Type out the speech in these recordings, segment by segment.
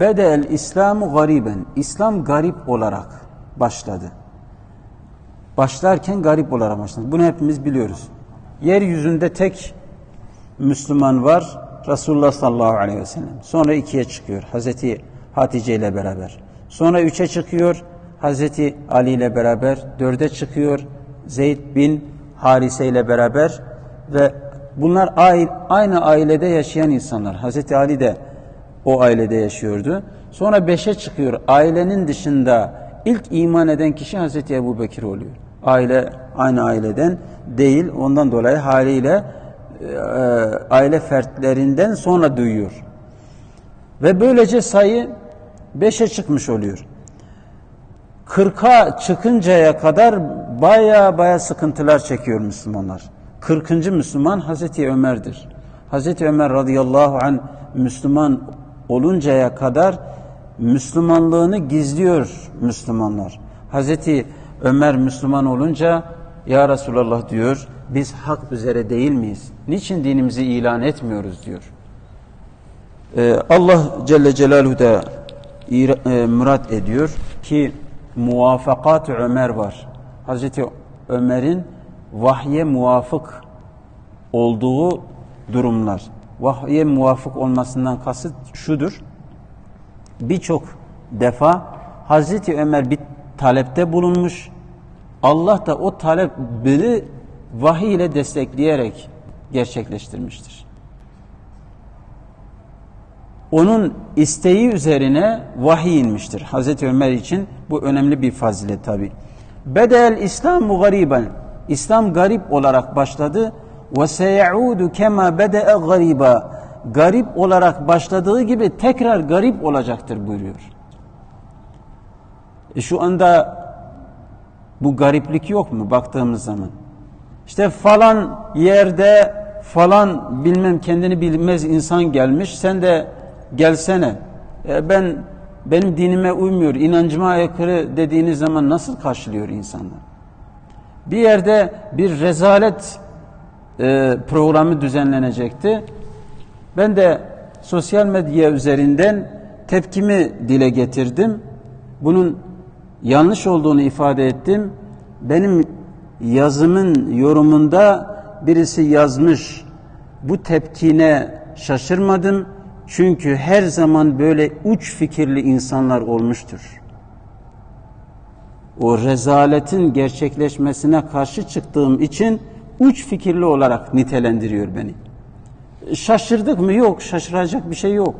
Bedel İslamu gariben. İslam garip olarak başladı. Başlarken garip olarak başladı. Bunu hepimiz biliyoruz. Yeryüzünde tek Müslüman var. Resulullah sallallahu aleyhi ve sellem. Sonra ikiye çıkıyor. Hazreti Hatice ile beraber. Sonra üçe çıkıyor. Hazreti Ali ile beraber. Dörde çıkıyor. Zeyd bin Harise ile beraber. Ve bunlar aynı ailede yaşayan insanlar. Hazreti Ali de o ailede yaşıyordu. Sonra beşe çıkıyor. Ailenin dışında ilk iman eden kişi Hazreti Ebu Bekir oluyor. Aile aynı aileden değil. Ondan dolayı haliyle e, aile fertlerinden sonra duyuyor. Ve böylece sayı beşe çıkmış oluyor. Kırka çıkıncaya kadar baya baya sıkıntılar çekiyor Müslümanlar. Kırkıncı Müslüman Hazreti Ömer'dir. Hazreti Ömer radıyallahu an Müslüman oluncaya kadar Müslümanlığını gizliyor Müslümanlar. Hazreti Ömer Müslüman olunca ya Resulallah diyor biz hak üzere değil miyiz? Niçin dinimizi ilan etmiyoruz diyor. Ee, Allah Celle Celaluhu da e, murat ediyor ki muvafakat Ömer var. Hazreti Ömer'in vahye muvafık olduğu durumlar. Vahye muvafık olmasından kasıt şudur. Birçok defa Hazreti Ömer bir talepte bulunmuş. Allah da o talepleri vahiy ile destekleyerek gerçekleştirmiştir. Onun isteği üzerine vahiy inmiştir. Hazreti Ömer için bu önemli bir fazilet tabi. Bedel İslamu gariben. İslam garip olarak başladı. Ve seyaudu kema bede'e gariba. Garip olarak başladığı gibi tekrar garip olacaktır buyuruyor. E şu anda bu gariplik yok mu baktığımız zaman? İşte falan yerde falan bilmem kendini bilmez insan gelmiş. Sen de gelsene. E ben benim dinime uymuyor, inancıma aykırı dediğiniz zaman nasıl karşılıyor insanlar? Bir yerde bir rezalet e, programı düzenlenecekti. Ben de sosyal medya üzerinden tepkimi dile getirdim. Bunun yanlış olduğunu ifade ettim. Benim yazımın yorumunda birisi yazmış. Bu tepkine şaşırmadım. Çünkü her zaman böyle uç fikirli insanlar olmuştur. O rezaletin gerçekleşmesine karşı çıktığım için uç fikirli olarak nitelendiriyor beni. Şaşırdık mı? Yok. Şaşıracak bir şey yok.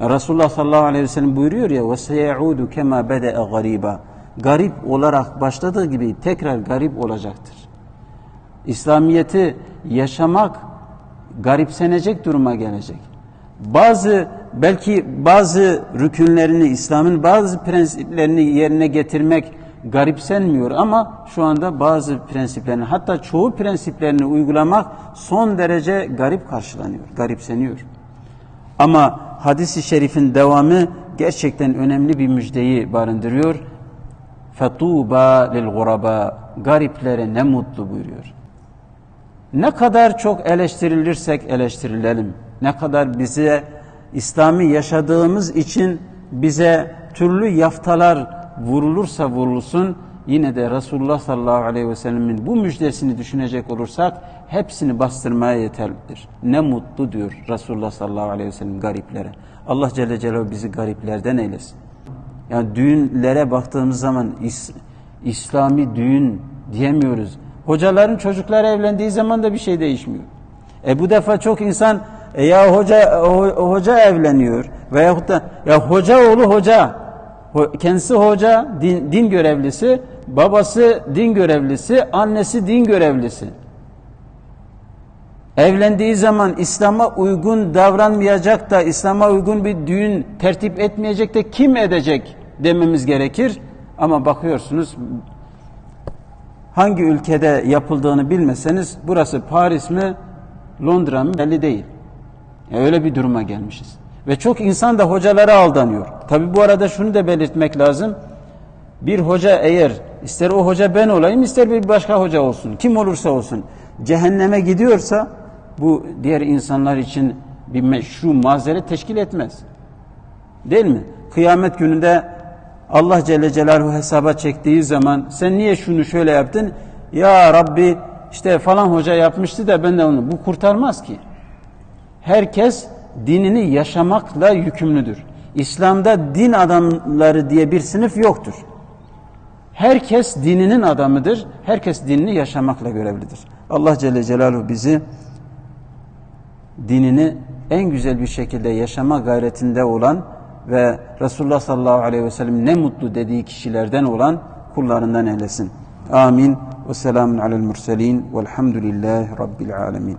Resulullah sallallahu aleyhi ve sellem buyuruyor ya وَسَيَعُودُ كَمَا بَدَأَ غَرِيبًا Garip olarak başladığı gibi tekrar garip olacaktır. İslamiyeti yaşamak garipsenecek duruma gelecek. Bazı belki bazı rükünlerini, İslam'ın bazı prensiplerini yerine getirmek garipsenmiyor ama şu anda bazı prensiplerini hatta çoğu prensiplerini uygulamak son derece garip karşılanıyor, garipseniyor. Ama hadisi şerifin devamı gerçekten önemli bir müjdeyi barındırıyor. Fetuba lil guraba gariplere ne mutlu buyuruyor. Ne kadar çok eleştirilirsek eleştirilelim. Ne kadar bize İslami yaşadığımız için bize türlü yaftalar vurulursa vurulsun yine de Resulullah sallallahu aleyhi ve sellemin bu müjdesini düşünecek olursak hepsini bastırmaya yeterlidir. Ne mutlu diyor Resulullah sallallahu aleyhi ve sellem gariplere. Allah Celle Celaluhu bizi gariplerden eylesin. Yani düğünlere baktığımız zaman is, İslami düğün diyemiyoruz. Hocaların çocukları evlendiği zaman da bir şey değişmiyor. E bu defa çok insan e ya hoca ho, hoca evleniyor veyahut da ya hoca oğlu hoca kendisi hoca din, din görevlisi babası din görevlisi annesi din görevlisi evlendiği zaman İslam'a uygun davranmayacak da İslam'a uygun bir düğün tertip etmeyecek de kim edecek dememiz gerekir ama bakıyorsunuz hangi ülkede yapıldığını bilmeseniz burası Paris mi Londra mı belli değil. Yani öyle bir duruma gelmişiz. Ve çok insan da hocalara aldanıyor. Tabi bu arada şunu da belirtmek lazım. Bir hoca eğer ister o hoca ben olayım ister bir başka hoca olsun. Kim olursa olsun. Cehenneme gidiyorsa bu diğer insanlar için bir meşru mazeret teşkil etmez. Değil mi? Kıyamet gününde Allah Celle Celaluhu hesaba çektiği zaman sen niye şunu şöyle yaptın? Ya Rabbi işte falan hoca yapmıştı da ben de onu. Bu kurtarmaz ki. Herkes dinini yaşamakla yükümlüdür. İslam'da din adamları diye bir sınıf yoktur. Herkes dininin adamıdır. Herkes dinini yaşamakla görevlidir. Allah Celle Celaluhu bizi dinini en güzel bir şekilde yaşama gayretinde olan ve Resulullah sallallahu aleyhi ve sellem ne mutlu dediği kişilerden olan kullarından eylesin. Amin. Ve selamun alel murselin velhamdülillahi rabbil alemin.